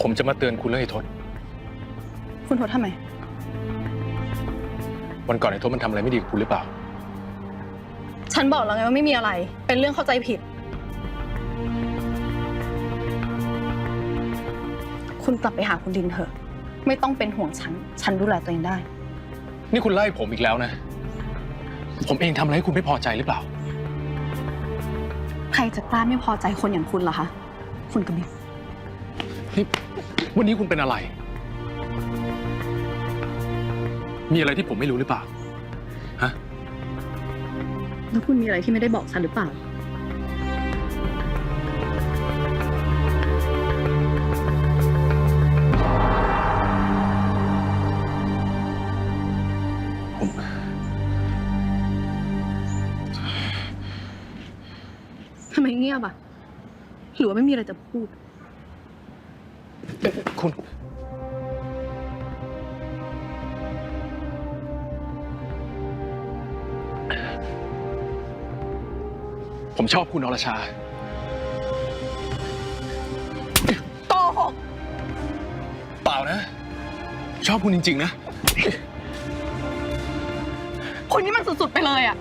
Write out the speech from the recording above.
ผมจะมาเตือนคุณเรื่องไอ้ทศคุณโทษทำไม วันก่อนไอ้ทศมันทำอะไรไม่ดีกับคุณหรือเปล่า ฉันบอกแล้วไงว่าไม่มีอะไร เป็นเรื่องเข้าใจผิด คุณกลับไปหาคุณดินเถอะ ไม่ต้องเป็นห่วงฉัน ฉันดูแลตัวเองได้ นี่คุณไล่ผมอีกแล้วนะ ผมเองทำอะไรให้คุณไม่พอใจหรือเปล่า ใครจะกล้าไม่พอใจคนอย่างคุณล่ะคะ คุณกบิบ นี่วันนี้คุณเป็นอะไร มีอะไรที่ผมไม่รู้หรือเปล่า ฮะ แล้วคุณมีอะไรที่ไม่ได้บอกฉันหรือเปล่า ผม ทำไมเงียบอะหรือว่าไม่มีอะไรจะพูดเอ๊ะ คุณ ผมชอบคุณอรชา โกหกเปล่านะ ชอบคุณจริง ๆ นะ คุณนี่มันสุด ๆ ไปเลยอะ